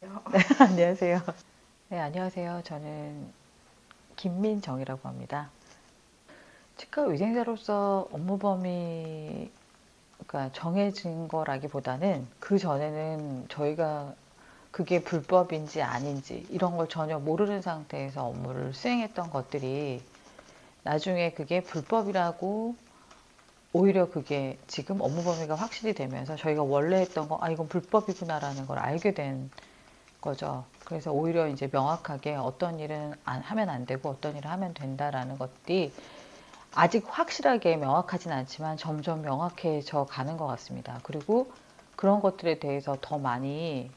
네, 안녕하세요. 네, 안녕하세요. 저는 김민정이라고 합니다. 치과 위생사로서 업무 범위가 정해진 거라기보다는 그 전에는 저희가 그게 불법인지 아닌지 이런 걸 전혀 모르는 상태에서 업무를 수행했던 것들이 나중에 그게 불법이라고 오히려 그게 지금 업무 범위가 확실히 되면서 저희가 원래 했던 거, 아, 이건 불법이구나라는 걸 알게 된 거죠. 그래서 오히려 이제 명확하게 어떤 일은 안, 하면 안 되고 어떤 일을 하면 된다라는 것들이 아직 확실하게 명확하진 않지만 점점 명확해져 가는 것 같습니다. 그리고 그런 것들에 대해서 더 많이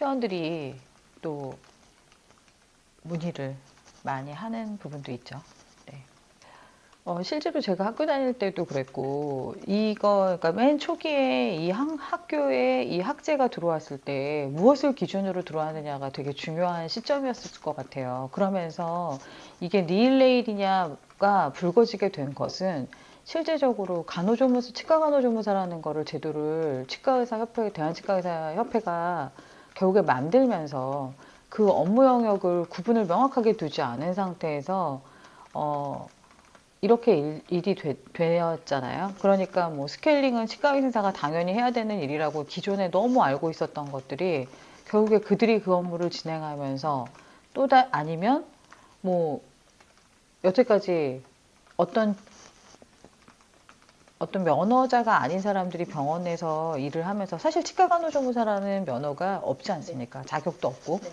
회원들이 또 문의를 많이 하는 부분도 있죠. 네. 어, 실제로 제가 학교 다닐 때도 그랬고, 이거, 그러니까 맨 초기에 이 학, 학교에 이 학제가 들어왔을 때 무엇을 기준으로 들어왔느냐가 되게 중요한 시점이었을 것 같아요. 그러면서 이게 니일레일이냐가 불거지게 된 것은 실제적으로 간호조무사, 치과 간호조무사라는 거를 제도를 치과의사협회, 대한치과의사협회가 결국에 만들면서 그 업무 영역을 구분을 명확하게 두지 않은 상태에서 어, 이렇게 일, 이 되, 었잖아요 그러니까 뭐 스케일링은 치과의사가 당연히 해야 되는 일이라고 기존에 너무 알고 있었던 것들이 결국에 그들이 그 업무를 진행하면서 또 다 아니면 뭐 여태까지 어떤 어떤 면허자가 아닌 사람들이 병원에서 일을 하면서 사실 치과 간호조무사라는 면허가 없지 않습니까? 자격도 없고 네.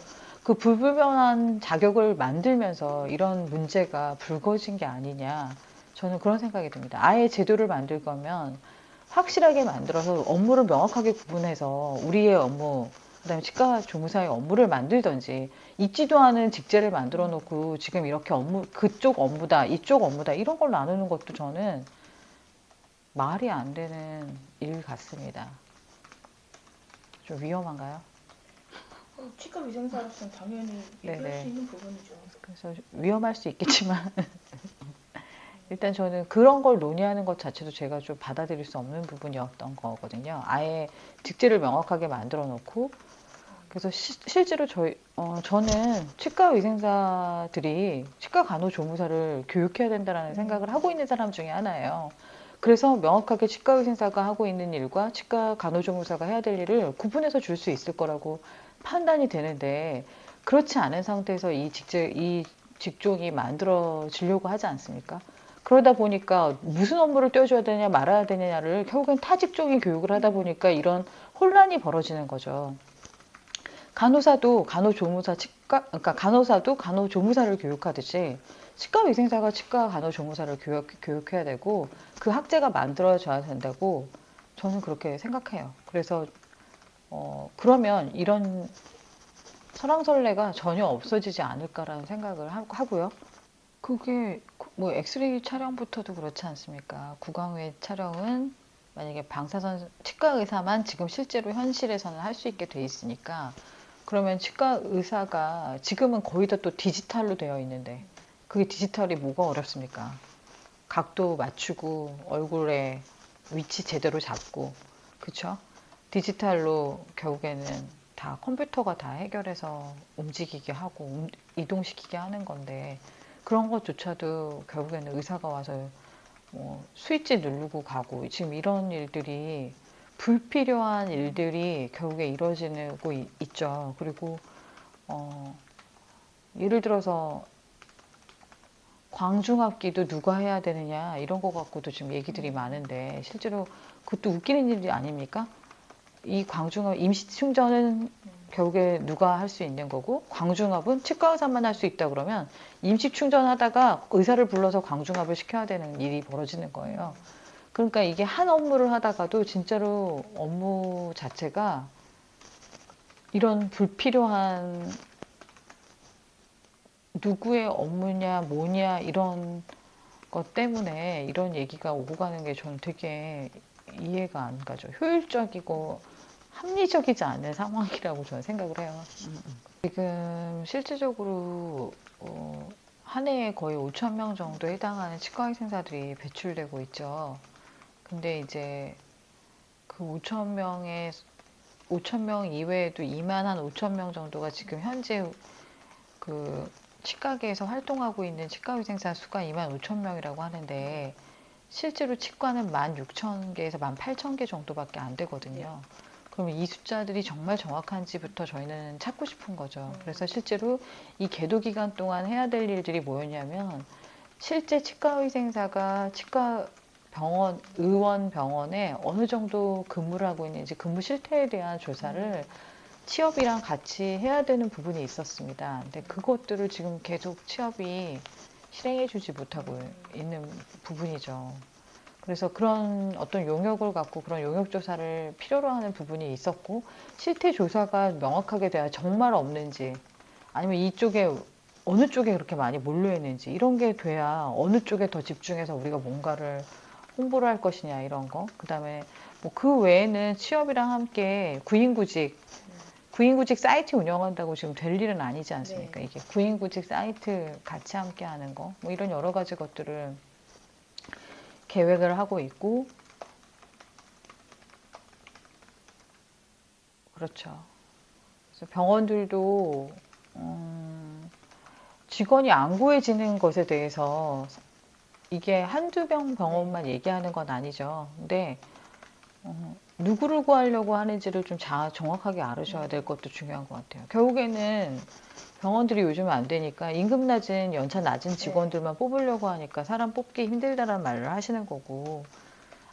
그 불분명한 자격을 만들면서 이런 문제가 불거진 게 아니냐 저는 그런 생각이 듭니다. 아예 제도를 만들 거면 확실하게 만들어서 업무를 명확하게 구분해서 우리의 업무 그다음에 치과 조무사의 업무를 만들던지 있지도 않은 직제를 만들어 놓고 지금 이렇게 업무 그쪽 업무다 이쪽 업무다 이런 걸 나누는 것도 저는 말이 안 되는 일 같습니다. 좀 위험한가요? 어, 치과 위생사로서는 당연히 얘기할. 수 있는 부분이죠. 그래서 위험할 수 있겠지만 일단 저는 그런 걸 논의하는 것 자체도 제가 좀 받아들일 수 없는 부분이었던 거거든요. 아예 직제를 명확하게 만들어 놓고 그래서 시- 실제로 저희 어, 저는 치과 위생사들이 치과 간호조무사를 교육해야 된다라는 생각을 하고 있는 사람 중에 하나예요. 그래서 명확하게 치과 의사가 하고 있는 일과 치과 간호조무사가 해야 될 일을 구분해서 줄 수 있을 거라고 판단이 되는데 그렇지 않은 상태에서 이 직제 이 직종이 만들어지려고 하지 않습니까? 그러다 보니까 무슨 업무를 떼어줘야 되냐 말아야 되냐를 결국엔 타 직종이 교육을 하다 보니까 이런 혼란이 벌어지는 거죠. 간호사도 간호조무사 치과 그러니까 간호사도 간호조무사를 교육하듯이 치과 위생사가 치과 간호조무사를 교육, 교육해야 되고 그 학제가 만들어져야 된다고 저는 그렇게 생각해요. 그래서 어, 그러면 이런 설왕설래가 전혀 없어지지 않을까라는 생각을 하- 하고요. 그게 뭐 엑스레이 촬영부터도 그렇지 않습니까? 구강외 촬영은 만약에 방사선 치과 의사만 지금 실제로 현실에서는 할 수 있게 돼 있으니까 그러면 치과 의사가 지금은 거의 다 또 디지털로 되어 있는데 그게 디지털이 뭐가 어렵습니까? 각도 맞추고 얼굴에 위치 제대로 잡고 그쵸? 디지털로 결국에는 다 컴퓨터가 다 해결해서 움직이게 하고 움- 이동시키게 하는 건데 그런 것조차도 결국에는 의사가 와서 뭐 스위치 누르고 가고 지금 이런 일들이 불필요한 일들이 결국에 이루어지고 이- 있죠. 그리고 어, 예를 들어서 광중압기도 누가 해야 되느냐 이런 거 갖고도 지금 얘기들이 많은데 실제로 그것도 웃기는 일이 아닙니까? 이 광중압 임시 충전은 결국에 누가 할 수 있는 거고 광중압은 치과 의사만 할 수 있다 그러면 임시 충전하다가 의사를 불러서 광중압을 시켜야 되는 일이 벌어지는 거예요. 그러니까 이게 한 업무를 하다가도 진짜로 업무 자체가 이런 불필요한 누구의 업무냐 뭐냐 이런 것 때문에 이런 얘기가 오고 가는 게 저는 되게 이해가 안 가죠. 효율적이고 합리적이지 않은 상황이라고 저는 생각을 해요. 지금 실질적으로 어, 한 해에 거의 5천 명 정도 해당하는 치과의생사들이 배출되고 있죠. 근데 이제 그 5천 명의 5천 명 이외에도 2만 한 5천 명 정도가 지금 현재 그 치과계에서 활동하고 있는 치과위생사 수가 2만 5천 명이라고 하는데 실제로 치과는 1만 6천 개에서 1만 8천 개 정도밖에 안 되거든요. 그러면 이 숫자들이 정말 정확한지부터 저희는 찾고 싶은 거죠. 그래서 실제로 이 계도 기간 동안 해야 될 일들이 뭐였냐면 실제 치과 의생사가 치과 병원, 의원 병원에 어느 정도 근무를 하고 있는지 근무 실태에 대한 조사를 취업이랑 같이 해야 되는 부분이 있었습니다. 근데 그것들을 지금 계속 취업이 실행해주지 못하고 있는 부분이죠. 그래서 그런 어떤 용역을 갖고 그런 용역 조사를 필요로 하는 부분이 있었고 실태 조사가 명확하게 돼야 정말 없는지 아니면 이쪽에 어느 쪽에 그렇게 많이 몰려 있는지 이런 게 돼야 어느 쪽에 더 집중해서 우리가 뭔가를 홍보를 할 것이냐 이런 거 그다음에 뭐 그 외에는 취업이랑 함께 구인구직 구인구직 사이트 운영한다고 지금 될 일은 아니지 않습니까? 네. 이게 구인구직 사이트 같이 함께 하는 거, 뭐 이런 여러 가지 것들을 계획을 하고 있고, 그렇죠. 그래서 병원들도 음, 직원이 안 구해지는 것에 대해서 이게 한두 병 병원만 얘기하는 건 아니죠. 근데 어, 누구를 구하려고 하는지를 좀 자, 정확하게 알으셔야 될 것도 중요한 것 같아요. 결국에는 병원들이 요즘 안 되니까 임금 낮은 연차 낮은 직원들만 뽑으려고 하니까 사람 뽑기 힘들다라는 말을 하시는 거고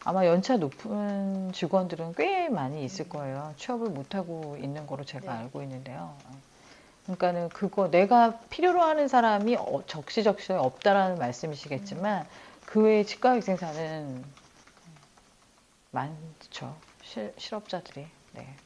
아마 연차 높은 직원들은 꽤 많이 있을 거예요. 취업을 못 하고 있는 거로 제가 네. 알고 있는데요. 그러니까는 그거 내가 필요로 하는 사람이 어- 적시적시 없다라는 말씀이시겠지만 그 외에 치과의생사는 많죠. 실, 실업자들이. 네.